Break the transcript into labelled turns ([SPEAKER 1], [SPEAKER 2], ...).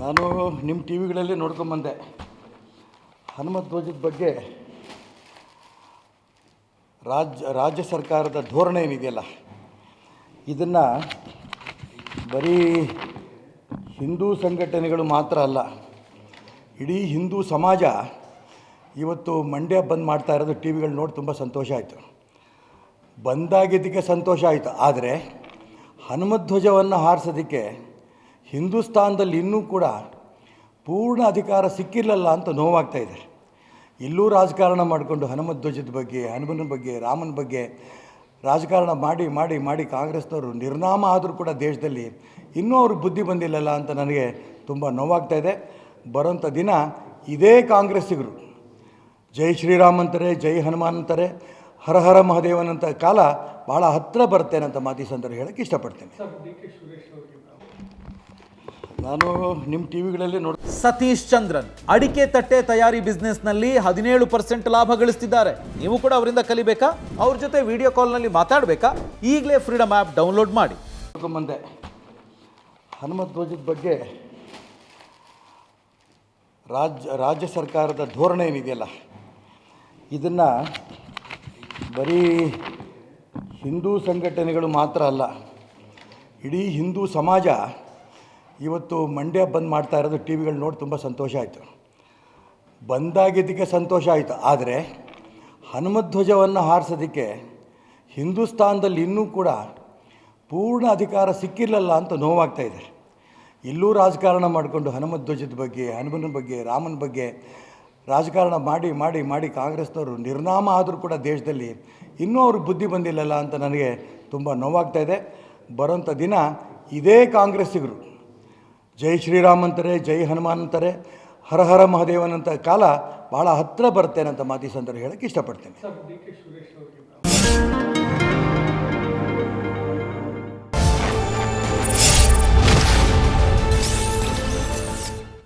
[SPEAKER 1] ನಾನು ನಿಮ್ಮ ಟಿ ವಿಗಳಲ್ಲಿ ನೋಡ್ಕೊಂಬಂದೆ. ಹನುಮತ್ ಧ್ವಜದ ಬಗ್ಗೆ ರಾಜ್ಯ ರಾಜ್ಯ ಸರ್ಕಾರದ ಧೋರಣೆ ಏನಿದೆಯಲ್ಲ ಇದನ್ನು ಬರೀ ಹಿಂದೂ ಸಂಘಟನೆಗಳು ಮಾತ್ರ ಅಲ್ಲ, ಇಡೀ ಹಿಂದೂ ಸಮಾಜ ಇವತ್ತು ಮಂಡ್ಯ ಬಂದ್ ಮಾಡ್ತಾ ಇರೋದು ಟಿ ವಿಗಳು ನೋಡಿ ತುಂಬ ಸಂತೋಷ ಆಯಿತು. ಬಂದಾಗಿದ್ದಕ್ಕೆ ಸಂತೋಷ ಆಯಿತು. ಆದರೆ ಹನುಮಧ್ವಜವನ್ನು ಹಾರಿಸೋದಕ್ಕೆ ಹಿಂದೂಸ್ತಾನದಲ್ಲಿ ಇನ್ನೂ ಕೂಡ ಪೂರ್ಣ ಅಧಿಕಾರ ಸಿಕ್ಕಿರಲಿಲ್ಲ ಅಂತ ನೋವಾಗ್ತಾ ಇದೆ. ಇಲ್ಲೂ ರಾಜಕಾರಣ ಮಾಡಿಕೊಂಡು ಹನುಮದ್ ಧ್ವಜದ ಬಗ್ಗೆ, ಹನುಮನ ಬಗ್ಗೆ, ರಾಮನ ಬಗ್ಗೆ ರಾಜಕಾರಣ ಮಾಡಿ ಮಾಡಿ ಮಾಡಿ ಕಾಂಗ್ರೆಸ್ನವರು ನಿರ್ನಾಮ ಆದರೂ ಕೂಡ ದೇಶದಲ್ಲಿ ಇನ್ನೂ ಅವ್ರಿಗೆ ಬುದ್ಧಿ ಬಂದಿಲ್ಲಲ್ಲ ಅಂತ ನನಗೆ ತುಂಬ ನೋವಾಗ್ತಾ ಇದೆ. ಬರೋಂಥ ದಿನ ಇದೇ ಕಾಂಗ್ರೆಸ್ಸಿಗರು. ಜೈ ಶ್ರೀರಾಮ್ ಜೈ ಹನುಮಾನ್ ಅಂತಾರೆ, ಹರ ಹರ ಮಹಾದೇವನಂತ ಕಾಲ ಭಾಳ ಹತ್ತಿರ ಬರ್ತೇನೆ ಅಂತ ಮಾತಿ ಸಂದರ್ಭ ಹೇಳಕ್ಕೆ ಇಷ್ಟಪಡ್ತೇನೆ. ನಾನು ನಿಮ್ಮ ಟಿವಿಗಳಲ್ಲಿ ವಿಗಳಲ್ಲಿ ನೋಡ್
[SPEAKER 2] ಸತೀಶ್ ಚಂದ್ರನ್ ಅಡಿಕೆ ತಟ್ಟೆ ತಯಾರಿ ಬಿಸ್ನೆಸ್ನಲ್ಲಿ ಹದಿನೇಳು ಪರ್ಸೆಂಟ್ ಲಾಭ ಗಳಿಸ್ತಿದ್ದಾರೆ. ನೀವು ಕೂಡ ಅವರಿಂದ ಕಲಿಬೇಕಾ? ಅವ್ರ ಜೊತೆ ವಿಡಿಯೋ ಕಾಲ್ನಲ್ಲಿ ಮಾತಾಡಬೇಕಾ? ಈಗಲೇ ಫ್ರೀಡಮ್ ಆ್ಯಪ್ ಡೌನ್ಲೋಡ್ ಮಾಡಿ.
[SPEAKER 1] ಮುಂದೆ ಹನುಮತ್ ಧ್ವಜದ ಬಗ್ಗೆ ರಾಜ್ಯ ರಾಜ್ಯ ಸರ್ಕಾರದ ಧೋರಣೆ ಏನಿದೆಯಲ್ಲ ಇದನ್ನು ಬರೀ ಹಿಂದೂ ಸಂಘಟನೆಗಳು ಮಾತ್ರ ಅಲ್ಲ ಇಡೀ ಹಿಂದೂ ಸಮಾಜ ಇವತ್ತು ಮಂಡ್ಯ ಬಂದ್ ಮಾಡ್ತಾ ಇರೋದು ಟಿ ವಿಗಳು ನೋಡಿ ತುಂಬ ಸಂತೋಷ ಆಯಿತು. ಬಂದಾಗಿದ್ದಕ್ಕೆ ಸಂತೋಷ ಆಯಿತು. ಆದರೆ ಹನುಮಧ್ವಜವನ್ನು ಹಾರಿಸೋದಕ್ಕೆ ಹಿಂದೂಸ್ತಾನದಲ್ಲಿ ಇನ್ನೂ ಕೂಡ ಪೂರ್ಣ ಅಧಿಕಾರ ಸಿಕ್ಕಿರಲಿಲ್ಲ ಅಂತ ನೋವಾಗ್ತಾ ಇದೆ. ಇಲ್ಲೂ ರಾಜಕಾರಣ ಮಾಡಿಕೊಂಡು ಹನುಮಧ್ವಜದ ಬಗ್ಗೆ, ಹನುಮನ ಬಗ್ಗೆ, ರಾಮನ ಬಗ್ಗೆ ರಾಜಕಾರಣ ಮಾಡಿ ಮಾಡಿ ಮಾಡಿ ಕಾಂಗ್ರೆಸ್ನವರು ನಿರ್ನಾಮ ಆದರೂ ಕೂಡ ದೇಶದಲ್ಲಿ ಇನ್ನೂ ಅವ್ರಿಗೆ ಬುದ್ಧಿ ಬಂದಿಲ್ಲಲ್ಲ ಅಂತ ನನಗೆ ತುಂಬ ನೋವಾಗ್ತಾ ಇದೆ. ಬರೋಂಥ ದಿನ ಇದೇ ಕಾಂಗ್ರೆಸ್ಸಿಗರು. ಜೈ ಶ್ರೀರಾಮ್ ಅಂತಾರೆ, ಜೈ ಹನುಮಾನ್ ಅಂತಾರೆ, ಹರ ಹರ ಮಹಾದೇವನಂತ ಕಾಲ ಭಾಳ ಹತ್ತಿರ ಬರ್ತೇನೆ ಅಂತ ಮಾತಿ ಸಂದರ್ಭ ಹೇಳಕ್ಕೆ ಇಷ್ಟಪಡ್ತೇನೆ.